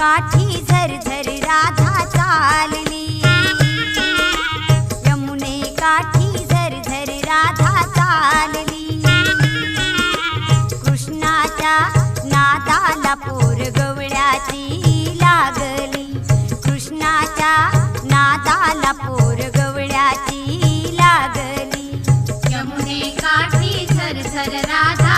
काठी झरझर राधा चालली. यमुने काठी झरझर राधा चालली. कृष्णाच्या नादाला पोर गवळ्याची लागली. कृष्णाच्या नादाला पोर गवळ्याची लागली. यमुने काठी झरझर राधा